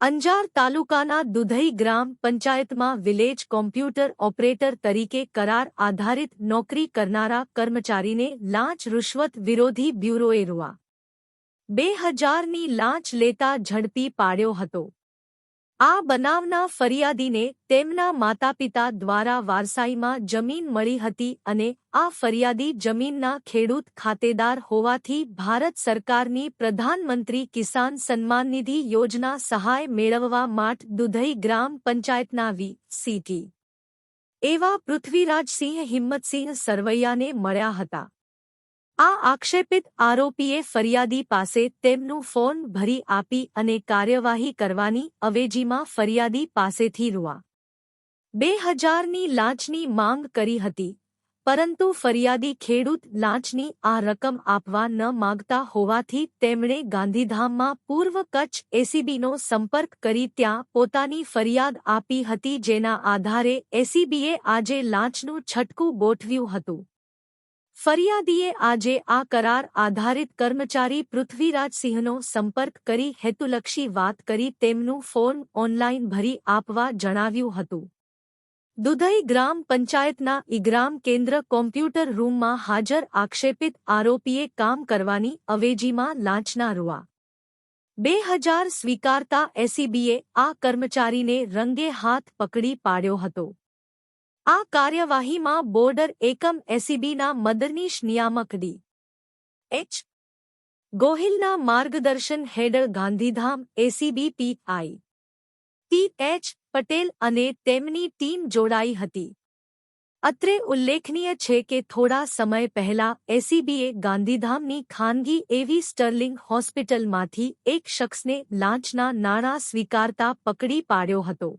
અંજાર તાલુકાના દુધઈ ગ્રામ પંચાયતમાં village computer operator તરીકે કરાર આધારિત નોકરી કરનારા કર્મચારીને લાંચ રૂશ્વત વિરોધી બ્યુરોએ રૂઆ. બે હજારની લાંચ લેતા ઝડપી પાડ્યો હતો. આ બનાવના ફરિયાદીને તેમના માતાપિતા દ્વારા વારસાઈમાં જમીન મળી હતી અને આ ફરિયાદી જમીનના ખેડૂત ખાતેદાર હોવાથી ભારત સરકારની પ્રધાનમંત્રી કિસાન સન્માન નિધિ યોજના સહાય મેળવવા માટે દુધઈ ગ્રામ પંચાયતના વી. સીટી એવા પૃથ્વીરાજસિંહ હિંમતસિંહ સરવૈયાને મળ્યા હતા. આ આક્ષેપિત આરોપીએ ફરિયાદી પાસે તેમનું ફોન ભરી આપી અને કાર્યવાહી કરવાની અવેજીમાં ફરિયાદી પાસેથી રૂઆ. બે હજારની લાંચની માંગ કરી હતી, પરંતુ ફરિયાદી ખેડૂત લાંચની આ રકમ આપવા ન માગતા હોવાથી તેમણે ગાંધીધામમાં પૂર્વ કચ્છ એસીબીનો સંપર્ક કરી ત્યાં પોતાની ફરિયાદ આપી હતી જેના આધારે એસીબીએ આજે લાંચનું છટકું ગોઠવ્યું હતું. ફરિયાદીએ આજે આ કરાર આધારિત કર્મચારી પૃથ્વીરાજસિંહનો સંપર્ક કરી હેતુલક્ષી વાત કરી તેમનું ફોર્મ ઓનલાઇન ભરી આપવા જણાવ્યું હતું. દુધઈ ગ્રામ પંચાયતના ઇગ્રામ કેન્દ્ર કોમ્પ્યુટર રૂમમાં હાજર આક્ષેપિત આરોપીએ કામ કરવાની અવેજીમાં લાંચના રૂઆ. બે હજાર સ્વીકારતા એસીબીએ આ કર્મચારીને રંગે હાથ પકડી પાડ્યો હતો. આ કાર્યવાહીમાં બોર્ડર એકમ એસીબીના મદરનીશ નિયામક ડી. એચ. ગોહિલના માર્ગદર્શન હેઠળ Gandhidham ACB PI T. H. Patel અને તેમની ટીમ જોડાઈ હતી. અત્રે ઉલ્લેખનીય છે કે થોડા સમય પહેલા એસીબીએ ગાંધીધામની ખાનગી એવી સ્ટર્લિંગ હોસ્પિટલમાંથી એક શખ્સને લાંચના નાણાં સ્વીકારતા પકડી પાડ્યો હતો.